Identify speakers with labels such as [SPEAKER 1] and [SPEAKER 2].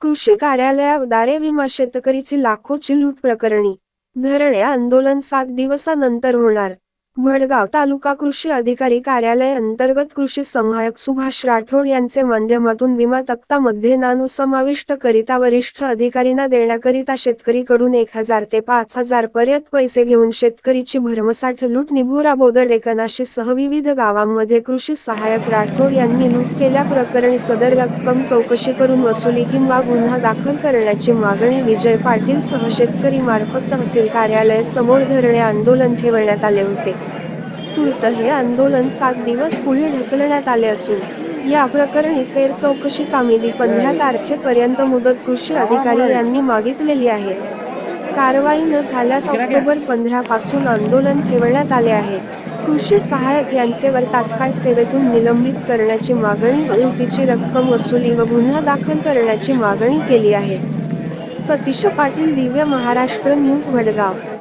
[SPEAKER 1] कृषी कार्यालयाद्वारे विमा शेतकरीची लाखोची लूट प्रकरणी धरणे आंदोलन सात दिवसानंतर होणार. वडगाव तालुका कृषी अधिकारी कार्यालय अंतर्गत कृषी सहाय्यक सुभाष राठोड यांचे माध्यमातून विमा तक्तामध्ये नानू समाविष्ट करिता वरिष्ठ अधिकारींना देण्याकरिता शेतकरीकडून एक हजार ते पाच हजार पर्यंत पैसे घेऊन शेतकरीची भरमसाठ लूट निभोरा बोदर एकनाशी सह विविध गावांमध्ये कृषी सहाय्यक राठोड यांनी लूट केल्या प्रकरणी सदर रक्कम चौकशी करून वसुली किंवा गुन्हा दाखल करण्याची मागणी विजय पाटील सह शेतकरी मार्फत तहसील कार्यालय समोर धरणे आंदोलन ठेवण्यात आले होते. तूर्त हे आंदोलन सात दिवस पुढे ढकलण्यात आले असून या प्रकरणी फेर चौकशी कामेदी पंधरा तारखेपर्यंत मुदत कृषी अधिकारी यांनी मागितलेली आहे. कारवाई न झाल्यास ऑक्टोबर पंधरा पासून आंदोलन ठेवण्यात आले आहे. कृषी सहाय्यक यांचेवर तात्काळ सेवेतून निलंबित करण्याची मागणी व रक्कम वसुली व गुन्हा दाखल करण्याची मागणी केली आहे. सतीश पाटील दिव्य महाराष्ट्र न्यूज भडगाव.